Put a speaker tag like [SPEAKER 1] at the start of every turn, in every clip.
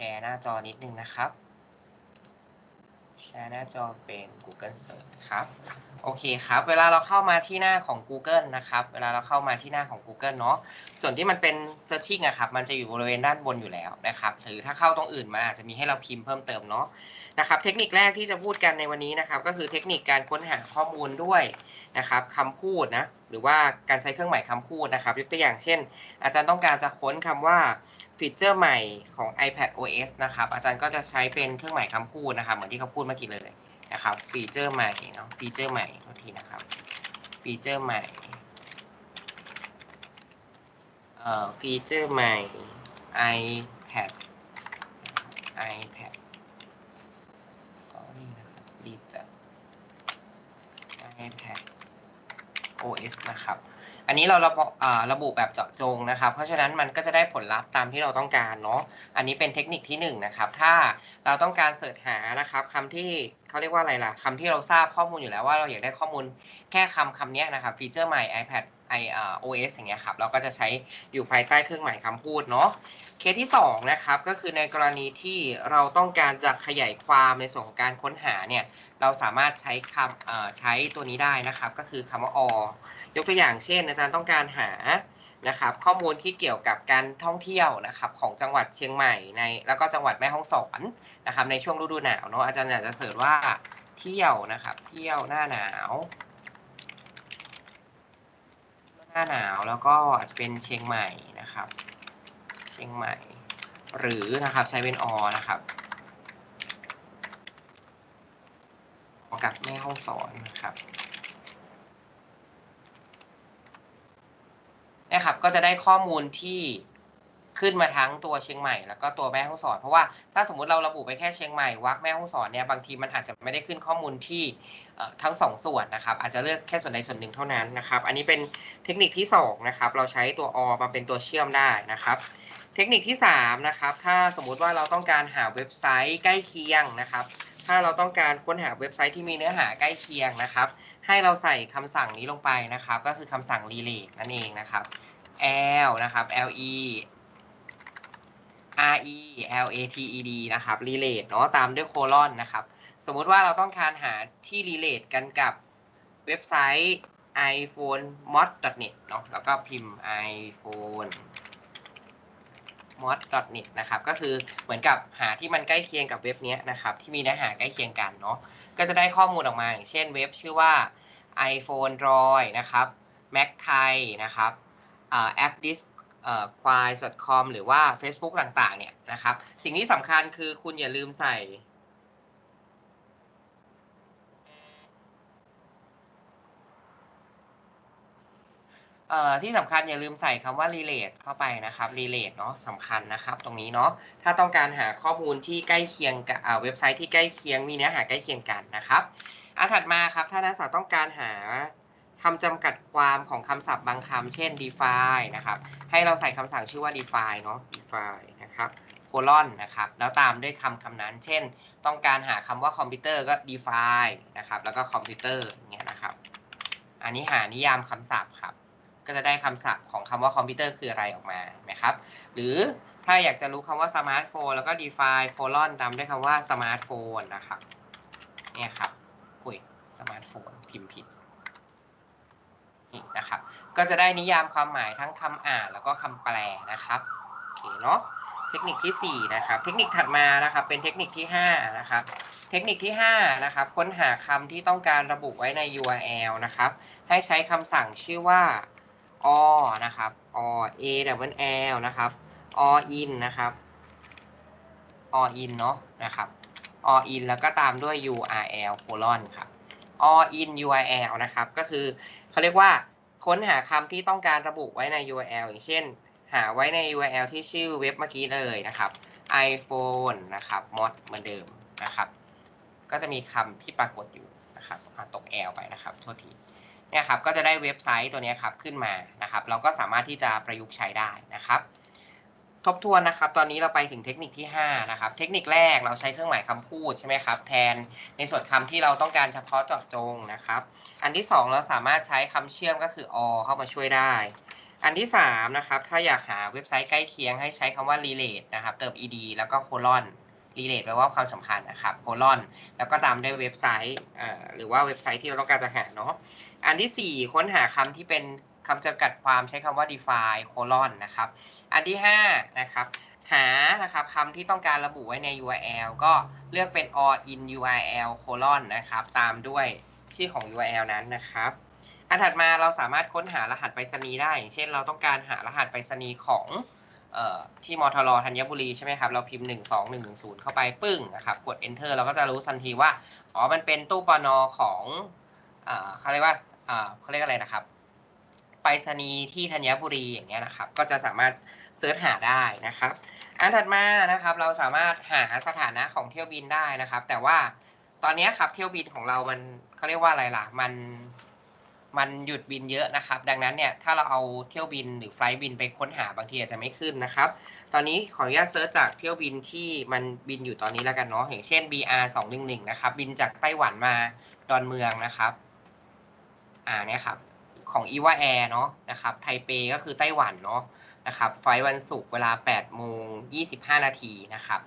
[SPEAKER 1] แชร์หน้าจอนิดนึงนะครับ แชร์หน้าจอเป็น Google Search ครับ โอเคครับ เวลาเราเข้ามาที่หน้าของ Google นะครับ เวลาเราเข้ามาที่หน้าของ Google เนาะ ส่วนที่มันเป็น searching อะครับ มันจะอยู่บริเวณด้านบนอยู่แล้วนะครับ หรือถ้าเข้าตรงอื่นมันอาจจะมีให้เราพิมพ์เพิ่มเติมเนาะ นะครับ เทคนิคแรกที่จะพูดกันในวันนี้นะครับ ก็คือเทคนิคการค้นหาข้อมูลด้วยนะครับคำพูดนะ รือว่าการใช้เครื่องหมายคำพูดนะครับ ยกตัวอย่างเช่น อาจารย์ต้องการจะค้นคำว่าฟีเจอร์ใหม่ของ iPad OS นะครับ อาจารย์ก็จะใช้เป็นเครื่องหมายคำพูดนะครับเหมือนที่เขาพูดเมื่อกี้เลยนะครับฟีเจอร์ใหม่เนาะฟีเจอร์ใหม่โทษทีนะครับฟีเจอร์ใหม่เอ่อฟีเจอร์ใหม่ iPad iPad sorry นะครับรีจัด iPad OS นะครับ อันนี้เราระบุอ่าระบุแบบเจาะจงนะครับ เพราะฉะนั้นมันก็จะได้ผลลัพธ์ตามที่เราต้องการเนาะ อันนี้เป็นเทคนิคที่1นงนะครับ ถ้าเราต้องการเสิร์ชหานะครับคำที่เขาเรียกว่าอะไรล่ะคำที่เราทราบข้อมูลอยู่แล้วว่าเราอยากได้ข้อมูลแค่คำคำนี้นะครับฟีเจอร์ใหม่ iPad i อ่า OS อย่างเงี้ยครับเราก็จะใช้อยู่ภายใต้เครื่องหมายคำพูดเนาะเคสที่2นะครับก็คือในกรณีที่เราต้องการจะขยายความในส่วนของการค้นหาเนี่ยเราสามารถใช้คำใช้ตัวนี้ได้นะครับ ก็คือคำว่า or ยกตัวอย่างเช่น อาจารย์ต้องการหานะครับข้อมูลที่เกี่ยวกับการท่องเที่ยวนะครับของจังหวัดเชียงใหม่ในแล้วก็จังหวัดแม่ฮ่องสอนนะครับในช่วงฤดูหนาวเนาะอาจารย์อยากจะเสร์ชว่าเที่ยวนะครับ เที่ยวหน้าหนาว น้าหนาวแล้วก็อาจจะเป็นเชียงใหม่นะครับ เชียงใหม่ หรือนะครับใช้เป็นอนะครับกับแม่ห้องสอนนะครับนะครับก็จะได้ข้อมูลที่ ขึ้นมาทั้งตัวเชียงใหม่แล้วก็ตัวแม่ห้องสอน เพราะว่าถ้าสมมติเราระบุไปแค่เชียงใหม่วักแม่ห้องสอนเนี่ยบางทีมันอาจจะไม่ได้ขึ้นข้อมูลที่ทั้งสองส่วนนะครับอาจจะเลือกแค่ส่วนใดส่วนหนึ่งเท่านั้นนะครับ อันนี้เป็นเทคนิคที่2นะครับเราใช้ตัวอมาเป็นตัวเชื่อมได้นะครับ เทคนิคที่3นะครับถ้าสมมุติว่าเราต้องการหาเว็บไซต์ใกล้เคียงนะครับ ถ้าเราต้องการค้นหาเว็บไซต์ที่มีเนื้อหาใกล้เคียงนะครับ ให้เราใส่คำสั่งนี้ลงไปนะครับ ก็คือคำสั่ง relate นั่นเองนะครับ L นะครับ L E R E L A T E D นะครับ relate เนาะตามด้วยโคลอนนะครับ สมมุติว่าเราต้องการหาที่ relate กันกับเว็บไซต์ iphone mod net เนาะแล้วก็พิมพ์ iphone mod net นะครับ ก็คือเหมือนกับหาที่มันใกล้เคียงกับเว็บนี้นะครับ ที่มีเนื้อหาใกล้เคียงกันเนาะก็จะได้ข้อมูลออกมาอย่างเช่นเว็บชื่อว่า iphone droid นะครับ mac thai นะครับแอป disk ควาย .com หรือว่า Facebook ต่างๆ เนี่ยนะครับ สิ่งที่สำคัญคือคุณอย่าลืมใส่ ที่สำคัญอย่าลืมใส่คำว่า relate เข้าไปนะครับ relate เนาะสำคัญนะครับตรงนี้เนาะ ถ้าต้องการหาข้อมูลที่ใกล้เคียงกับเว็บไซต์ที่ใกล้เคียงมีเนื้อหาใกล้เคียงกันนะครับอันถัดมาครับ ถ้านักศึกษาต้องการหา คำจำกัดความของคำศัพท์บางคำเช่น define นะครับ ให้เราใส่คำสั่งชื่อว่า define เนาะ define นะครับ colon นะครับ แล้วตามด้วยคำคำนั้น เช่น ต้องการหาคำว่าคอมพิวเตอร์ก็ define นะครับ แล้วก็คอมพิวเตอร์เงี้ยนะครับ อันนี้หานิยามคำศัพท์ครับ ก็จะได้คำศัพท์ของคำว่าคอมพิวเตอร์คืออะไรออกมานะครับ หรือถ้าอยากจะรู้คำว่าสมาร์ทโฟนแล้วก็ define colon ตามด้วยคำว่าสมาร์ทโฟนนะครับ เนี่ยครับ อุ้ย สมาร์ทโฟนพิมพ์ผิด ก็จะได้นิยามความหมายทั้งคำอ่านแล้วก็คำแปลนะครับโอเคเนาะเทคนิคที่ 4 นะครับ เทคนิคถัดมานะครับเป็นเทคนิคที่ 5 นะครับ เทคนิคที่ 5 นะครับ ค้นหาคำที่ต้องการระบุไว้ใน URL นะครับ ให้ใช้คำสั่งชื่อว่า or นะครับ or a double l นะครับ or in นะครับ or in เนาะนะครับ or in แล้วก็ตามด้วย URL colon ครับ all in URL นะครับ ก็คือเขาเรียกว่า ค้นหาคำที่ต้องการระบุไว้ใน URL อย่างเช่น หาไว้ใน URL ที่ชื่อเว็บเมื่อกี้เลยนะครับ iPhone นะครับ mod เหมือนเดิมนะครับ ก็จะมีคำที่ปรากฏอยู่นะครับตก L ไปนะครับโทษทีเนี่ยครับก็จะได้เว็บไซต์ตัวนี้ครับขึ้นมานะครับ เราก็สามารถที่จะประยุกต์ใช้ได้นะครับ ทบทวนนะครับ ตอนนี้เราไปถึงเทคนิคที่ 5 นะครับ เทคนิคแรกเราใช้เครื่องหมายคำพูดใช่ไหมครับ แทนในส่วนคำที่เราต้องการเฉพาะเจาะจงนะครับ อันที่ 2 เราสามารถใช้คำเชื่อมก็คือ or เข้ามาช่วยได้ อันที่สามนะครับ ถ้าอยากหาเว็บไซต์ใกล้เคียงให้ใช้คำว่า relate นะครับ เติม ed แล้วก็ colon relate แปลว่าความสัมพันธ์นะครับ colon แล้วก็ตามด้วยเว็บไซต์หรือว่าเว็บไซต์ที่เราต้องการจะหาเนาะอันที่สี่ค้นหาคำที่เป็น คำจำกัดความใช้คำว่า define colon นะครับ อันที่ห้านะครับ หานะครับคำที่ต้องการระบุไว้ใน URL ก็เลือกเป็น all in URL colon นะครับ ตามด้วยชื่อของ URL นั้นนะครับ อันถัดมาเราสามารถค้นหารหัสไปรษณีย์ได้ อย่างเช่น เราต้องการหารหัสไปรษณีย์ของเอ่อที่มทรธัญบุรีใช่ไหมครับ เราพิมพ์ 1 2 1 1 0 เข้าไปปึ้งนะครับกด enter เราก็จะรู้ทันทีว่า อ๋อ มันเป็นตู้ปนอของเขาเรียกว่าเขาเรียกอะไรนะครับ ไปรษณีย์ที่ธัญบุรีอย่างเงี้ยนะครับ ก็จะสามารถเสิร์ชหาได้นะครับ อันถัดมานะครับเราสามารถหาสถานะของเที่ยวบินได้นะครับ แต่ว่าตอนนี้ครับเที่ยวบินของเรามันเขาเรียกว่าอะไรล่ะมันมันหยุดบินเยอะนะครับ ดังนั้นเนี่ยถ้าเราเอาเที่ยวบินหรือไฟล์บินไปค้นหาบางทีอาจจะไม่ขึ้นนะครับ ตอนนี้ขออนุญาตเซิร์ชจากเที่ยวบินที่มันบินอยู่ตอนนี้แล้วกันเนาะอย่างเช่น BR 2 1 1นะครับบินจากไต้หวันมาดอนเมืองนะครับ อ่าเนี่ยครับ ของอีวาแอร์เนาะนะครับไทเปก็คือไต้หวันเนาะนะครับไฟวันศุกร์เวลา8โมง25 นาทีนะครับ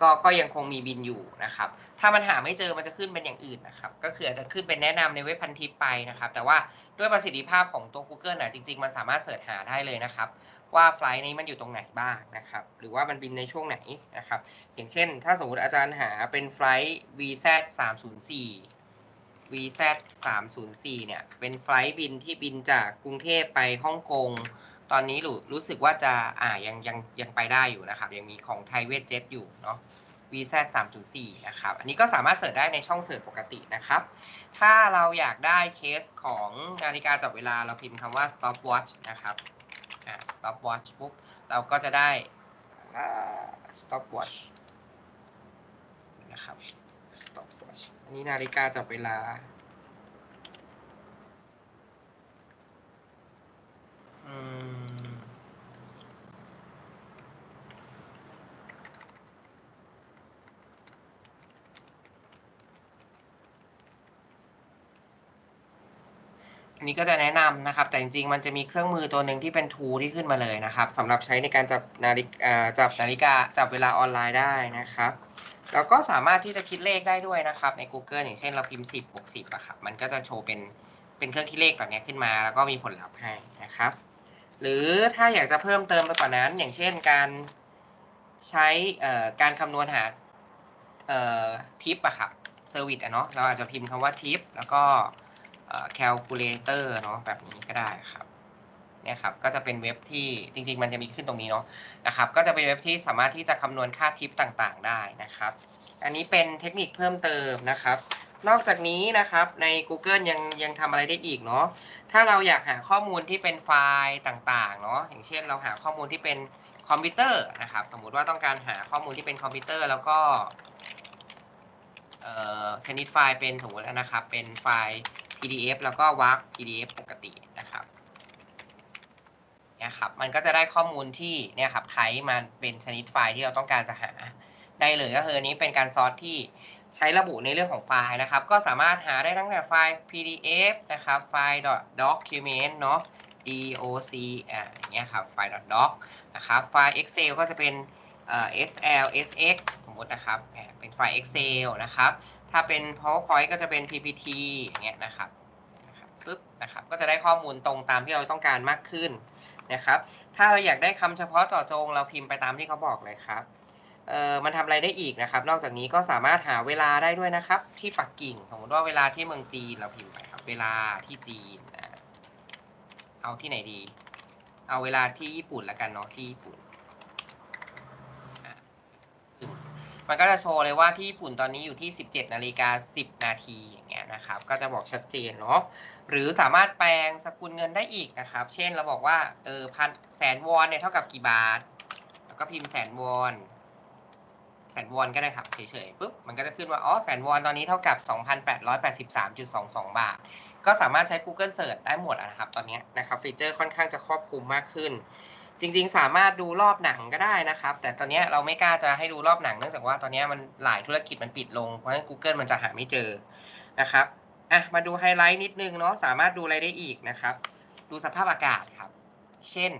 [SPEAKER 1] ก็ก็ยังคงมีบินอยู่นะครับ ถ้ามันหาไม่เจอมันจะขึ้นเป็นอย่างอื่นนะครับ ก็คืออาจจะขึ้นเป็นแนะนำในเว็บพันทิปไปนะครับ แต่ว่าด้วยประสิทธิภาพของตัว Google น่ะจริง ๆ มันสามารถเสิร์ชหาได้เลยนะครับ ว่าไฟล์นี้มันอยู่ตรงไหนบ้างนะครับ หรือว่ามันบินในช่วงไหนนะครับ อย่างเช่น ถ้าสมมติอาจารย์หาเป็นไฟล์ VZ 304 VZ 304เนี่ย เป็นไฟล์บินที่บินจากกรุงเทพไปฮ่องกง ตอนนี้รู้รู้สึกว่าจะอ่ายังยังยังไปได้อยู่นะครับ ยังมีของไทยเวทเจ็ตอยู่เนาะ VZ 304นะครับ อันนี้ก็สามารถเสิร์ชได้ในช่องเสิร์ชปกตินะครับ ถ้าเราอยากได้เคสของนาฬิกาจับเวลาเราพิมพ์คำว่า stopwatch นะครับ อ่า stopwatch ปุ๊บ เราก็จะได้ stopwatch นะครับ stopwatch อันนี้นาฬิกาจับเวลา อันนี้ก็จะแนะนำนะครับ แต่จริงๆ มันจะมีเครื่องมือตัวหนึ่งที่เป็นทูที่ขึ้นมาเลยนะครับสำหรับใช้ในการจับนาฬิกาจับนาฬิกาจับเวลาออนไลน์ได้นะครับแล้วก็สามารถที่จะคิดเลขได้ด้วยนะครับ ใน Google อย่างเช่นเราพิมพ์ 10บวก10อะครับมันก็จะโชว์เป็นเป็นเครื่องคิดเลขแบบนี้ขึ้นมา แล้วก็มีผลลัพธ์ให้นะครับ หรือถ้าอยากจะเพิ่มเติมไปกว่านั้น อย่างเช่นการใช้การคำนวณหาเออทิปอะครับเซอร์วิสอะเนาะเราอาจจะพิมพ์คำว่าทิปแล้วก็ แคลคูลเลเตอร์เนาะแบบนี้ก็ได้ครับเนี่ยครับก็จะเป็นเว็บที่จริง ๆ มันจะมีขึ้นตรงนี้เนาะนะครับ ก็จะเป็นเว็บที่สามารถที่จะคำนวณค่าทิปต่างๆ ได้นะครับ อันนี้เป็นเทคนิคเพิ่มเติมนะครับ นอกจากนี้นะครับใน Google ยังยังทำอะไรได้อีกเนาะถ้าเราอยากหาข้อมูลที่เป็นไฟล์ต่างๆเนาะอย่างเช่นเราหาข้อมูลที่เป็นคอมพิวเตอร์นะครับสมมุติว่าต้องการหาข้อมูลที่เป็นคอมพิวเตอร์แล้วก็ชนิดไฟล์เป็นสมมตินะครับเป็นไฟล์ PDF แล้วก็วาร์ป PDF ปกตินะครับเนี่ยครับ มันก็จะได้ข้อมูลที่เนี่ยครับไทป์มาเป็นชนิดไฟล์ที่เราต้องการจะหาได้เลยก็คือนี้เป็นการซอสที่ใช้ระบุในเรื่องของไฟล์นะครับ ก็สามารถหาได้ตั้งแต่ไฟล์ PDF นะครับ ไฟล์ document เนาะ doc อ่าอย่างเงี้ยครับไฟล์ doc นะครับ ไฟล์ Excel ก็จะเป็นเอ่อ sl sx สมมตินะครับเป็นไฟล์ Excel นะครับ ถ้าเป็น PowerPoint ก็จะเป็น PPT อย่างเงี้ยนะครับนะครับปึ๊บนะครับก็จะได้ข้อมูลตรงตามที่เราต้องการมากขึ้นนะครับ ถ้าเราอยากได้คำเฉพาะเจาะจง เราพิมพ์ไปตามที่เขาบอกเลยครับเอ่อมันทำอะไรได้อีกนะครับ นอกจากนี้ก็สามารถหาเวลาได้ด้วยนะครับ ที่ปักกิ่ง สมมติว่าเวลาที่เมืองจีนเราพิมพ์ไปครับ เวลาที่จีนอะเอาที่ไหนดี เอาเวลาที่ญี่ปุ่นล้วกันเนาะที่ญี่ปุ่น มันก็จะโชว์เลยว่าที่ญี่ปุ่นตอนนี้อยู่ที่ 17นาฬิกา10 นาทีอย่างเงี้ยนะครับ ก็จะบอกชัดเจนเนาะหรือสามารถแปลงสกุลเงินได้อีกนะครับ เช่นเราบอกว่าเออพันแสนวอนเนี่ยเท่ากับกี่บาท แล้วก็พิมพ์แสนวอนแสนวอนก็ได้ครับเฉยๆปุ๊บมันก็จะขึ้นว่าอ๋อแสนวอนตอนนี้เท่ากับ 2,883.22 บาท ก็สามารถใช้ Google Search ได้หมดนะครับ ตอนนี้นะครับฟีเจอร์ค่อนข้างจะครอบคลุมมากขึ้น จริงๆ สามารถดูรอบหนังก็ได้นะครับ แต่ตอนนี้เราไม่กล้าจะให้ดูรอบหนังเนื่องจากว่าตอนนี้มันหลายธุรกิจมันปิดลง เพราะฉะนั้น Google มันจะหาไม่เจอนะครับอะมาดูไฮไลท์นิดนึงเนาะสามารถดูอะไรได้อีกนะครับ ดูสภาพอากาศครับ เช่น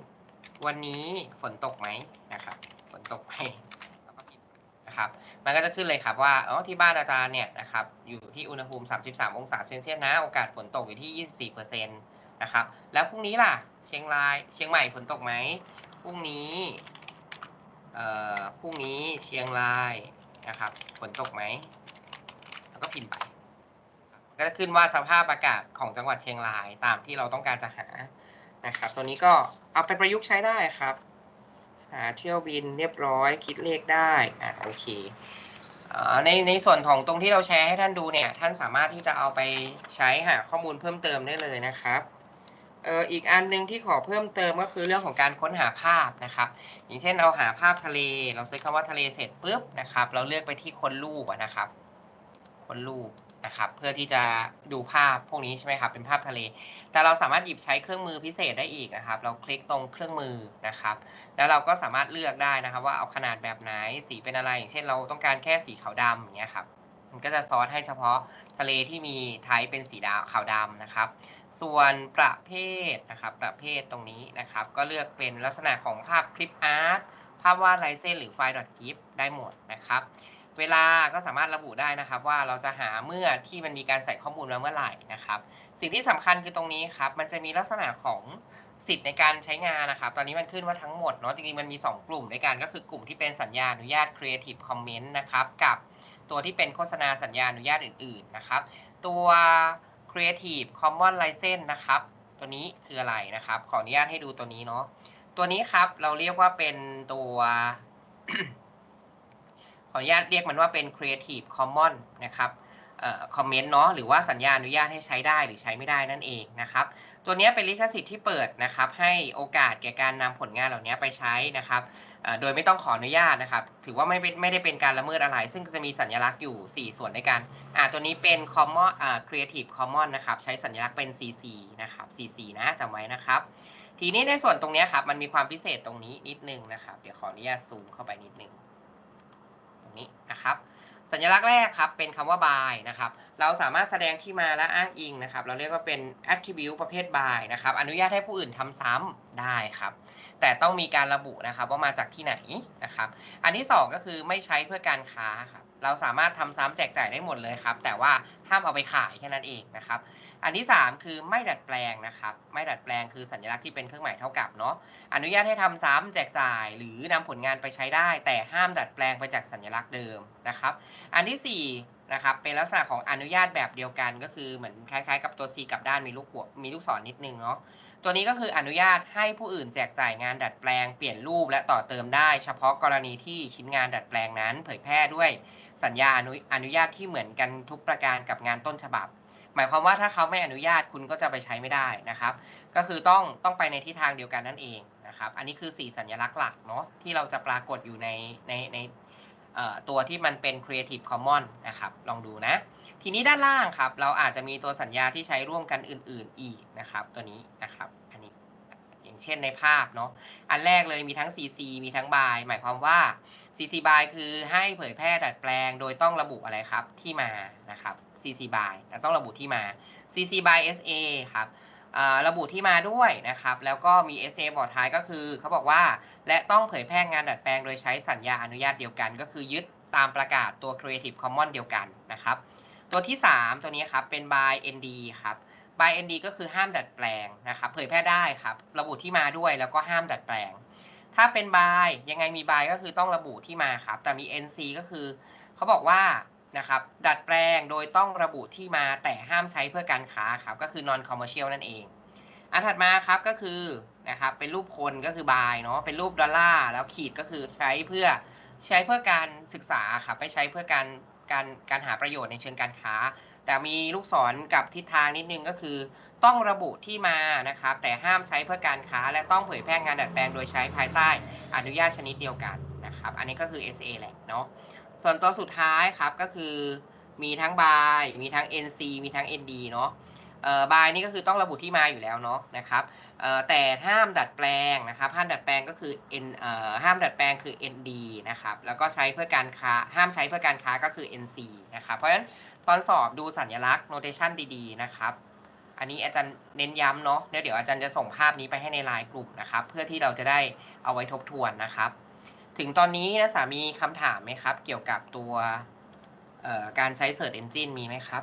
[SPEAKER 1] วันนี้ฝนตกไหมนะครับ ฝนตกไหมนะครับมันก็จะขึ้นเลยครับว่าอ๋อที่บ้านอาจารย์เนี่ยนะครับอยู่ที่อุณหภูมิ 33 องศาเซนเซียสนะโอกาสฝนตกอยู่ที่ 24%นะครับ แล้วพรุ่งนี้ล่ะ เชียงราย เชียงใหม่ฝนตกไหมพรุ่งนี้ เอ่อ พรุ่งนี้เชียงรายนะครับ ฝนตกไหม แล้วก็พิมพ์ไป ก็จะขึ้นว่าสภาพอากาศของจังหวัดเชียงรายตามที่เราต้องการจะหา นะครับ ตัวนี้ก็เอาไปประยุกต์ใช้ได้ครับ หาเที่ยวบินเรียบร้อย คิดเลขได้ อ่าโอเคในในส่วนของตรงที่เราแชร์ให้ท่านดูเนี่ย ท่านสามารถที่จะเอาไปใช้หาข้อมูลเพิ่มเติมได้เลยนะครับ เอออีกอันหนึ่งที่ขอเพิ่มเติมก็คือเรื่องของการค้นหาภาพนะครับ อย่างเช่นเราหาภาพทะเล เราเซิร์ชคำว่าทะเลเสร็จปุ๊บนะครับ เราเลือกไปที่คนรูปนะครับ คนรูปนะครับ เพื่อที่จะดูภาพพวกนี้ใช่ไหมครับ เป็นภาพทะเล แต่เราสามารถหยิบใช้เครื่องมือพิเศษได้อีกนะครับ เราคลิกตรงเครื่องมือนะครับ แล้วเราก็สามารถเลือกได้นะครับ ว่าเอาขนาดแบบไหน สีเป็นอะไร อย่างเช่น เราต้องการแค่สีขาวดำอย่างเงี้ยครับ มันก็จะซอสให้เฉพาะทะเลที่มีไทป์เป็นสีดาวขาวดำนะครับ ส่วนประเภทนะครับประเภทตรงนี้นะครับ ก็เลือกเป็นลักษณะของภาพคลิปอาร์ตภาพวาดลายเส้นหรือไฟล์ .gif ได้หมดนะครับ เวลาก็สามารถระบุได้นะครับ ว่าเราจะหาเมื่อที่มันมีการใส่ข้อมูลมาเมื่อไหร่นะครับ สิ่งที่สำคัญคือตรงนี้ครับ มันจะมีลักษณะของสิทธิ์ในการใช้งานนะครับ ตอนนี้มันขึ้นว่าทั้งหมดเนาะจริงๆมันมี 2 กลุ่มด้วยกันก็คือกลุ่มที่เป็นสัญญาอนุญาต Creative Comment นะครับ กับตัวที่เป็นโฆษณาสัญญาอนุญาตอื่น ๆ นะครับ ตัว Creative Commons License นะครับ ตัวนี้คืออะไรนะครับ ขออนุญาตให้ดูตัวนี้เนาะ ตัวนี้ครับเราเรียกว่าเป็นตัว ขออนุญาตเรียกมันว่าเป็น Creative Commons นะครับ คอมเมนต์เนาะหรือว่าสัญญาอนุญาตให้ใช้ได้หรือใช้ไม่ได้นั่นเองนะครับ ตัวนี้เป็นลิขสิทธิ์ที่เปิดนะครับ ให้โอกาสแก่การนำผลงานเหล่านี้ไปใช้นะครับโดยไม่ต้องขออนุญาตนะครับ ถือว่าไม่ไม่ได้เป็นการละเมิดอะไร ซึ่งจะมีสัญลักษณ์อยู่ 4 ส่วนด้วยกันอ่าตัวนี้เป็น Common อ่า Creative Commons นะครับ ใช้สัญลักษณ์เป็น CC นะครับ CC นะจำไว้นะครับ ทีนี้ในส่วนตรงนี้ครับ มันมีความพิเศษตรงนี้นิดนึงนะครับ เดี๋ยวขออนุญาตซูมเข้าไปนิดนึง ตรงนี้นะครับ สัญลักษณ์แรกครับเป็นคำว่า by นะครับ เราสามารถแสดงที่มาและอ้างอิงนะครับ เราเรียกว่าเป็น attribute ประเภท by นะครับ อนุญาตให้ผู้อื่นทำซ้ำได้ครับ แต่ต้องมีการระบุนะครับว่ามาจากที่ไหนนะครับ อันที่ 2 ก็คือไม่ใช้เพื่อการค้าครับ เราสามารถทำซ้ำแจกจ่ายได้หมดเลยครับ แต่ว่าห้ามเอาไปขายแค่นั้นเองนะครับ อันที่ 3 คือไม่ดัดแปลงนะครับ ไม่ดัดแปลงคือสัญลักษณ์ที่เป็นเครื่องหมายเท่ากับเนาะอนุญาตให้ทำซ้ำแจกจ่าย หรือนำผลงานไปใช้ได้ แต่ห้ามดัดแปลงไปจากสัญลักษณ์เดิมนะครับ อันที่4นะครับเป็นลักษณะของอนุญาตแบบเดียวกัน ก็คือเหมือนคล้ายๆ กับตัว C กับด้านมีลูกหัวมีลูกศรนิดนึงเนาะตัวนี้ก็คืออนุญาตให้ผู้อื่นแจกจ่ายงานดัดแปลง เปลี่ยนรูปและต่อเติมได้ เฉพาะกรณีที่ชิ้นงานดัดแปลงนั้น เผยแพร่ด้วยสัญญาอนุอนุญาตที่เหมือนกันทุกประการกับงานต้นฉบับ หมายความว่าถ้าเขาไม่อนุญาตคุณก็จะไปใช้ไม่ได้นะครับ ก็คือต้องต้องไปในทิศทางเดียวกันนั่นเองนะครับ อันนี้คือ 4 สัญลักษณ์หลักเนาะที่เราจะปรากฏอยู่ในในในตัวที่มันเป็น Creative Commons นะครับ ลองดูนะ ทีนี้ด้านล่างครับ เราอาจจะมีตัวสัญญาที่ใช้ร่วมกันอื่น ๆ อีกนะครับ ตัวนี้นะครับ อันนี้อย่างเช่นในภาพเนาะ อันแรกเลยมีทั้ง CC มีทั้ง by หมายความว่า CC by คือให้เผยแพร่ดัดแปลง โดยต้องระบุอะไรครับที่มานะครับ CC by ต้องระบุที่มา CC by SA ครับระบุที่มาด้วยนะครับ แล้วก็มี SA บอกท้ายก็คือเขาบอกว่า และต้องเผยแพร่งานดัดแปลงโดยใช้สัญญาอนุญาตเดียวกัน ก็คือยึดตามประกาศตัว Creative Commons เดียวกันนะครับ ตัวที่ 3 ตัวนี้ครับเป็น by ND ครับ by ND ก็คือห้ามดัดแปลงนะครับ เผยแพร่ได้ครับ ระบุที่มาด้วยแล้วก็ห้ามดัดแปลง ถ้าเป็น by ยังไงมี by ก็คือต้องระบุที่มาครับ แต่มี NC ก็คือเขาบอกว่านะครับดัดแปลงโดยต้องระบุที่มาแต่ห้ามใช้เพื่อการค้าครับก็คือ non commercial นั่นเอง อันถัดมาครับก็คือนะครับเป็นรูปคนก็คือบายเนาะเป็นรูปดอลลาร์แล้วขีดก็คือใช้เพื่อใช้เพื่อการศึกษาครับไม่ใช้เพื่อการการการหาประโยชน์ในเชิงการค้า แต่มีลูกศรกับทิศทางนิดนึงก็คือ ต้องระบุที่มานะครับ แต่ห้ามใช้เพื่อการค้า และต้องเผยแพร่งานดัดแปลงโดยใช้ภายใต้อนุญาตชนิดเดียวกันนะครับ อันนี้ก็คือ SA แหละเนาะส่วนตัวสุดท้ายครับก็คือมีทั้ง by มีทั้ง NC มีทั้ง ND เนาะเอ่อบายนี่ก็คือต้องระบุที่มาอยู่แล้วเนาะนะครับเอ่อแต่ห้ามดัดแปลงนะครับห้ามดัดแปลงก็คือ N เอ่อห้ามดัดแปลงคือ ND นะครับแล้วก็ใช้เพื่อการค้าห้ามใช้เพื่อการค้าก็คือ NC นะครับเพราะฉะนั้น ตอนสอบดูสัญลักษณ์ notation ดีๆนะครับ อันนี้อาจารย์เน้นย้ำเนาะเดี๋ยวเดี๋ยวอาจารย์จะส่งภาพนี้ไปให้ในไลน์กลุ่มนะครับ เพื่อที่เราจะได้เอาไว้ทบทวนนะครับ ถึงตอนนี้นะสามีคำถามไหมครับ เกี่ยวกับตัวการใช้ Search Engine มีไหมครับ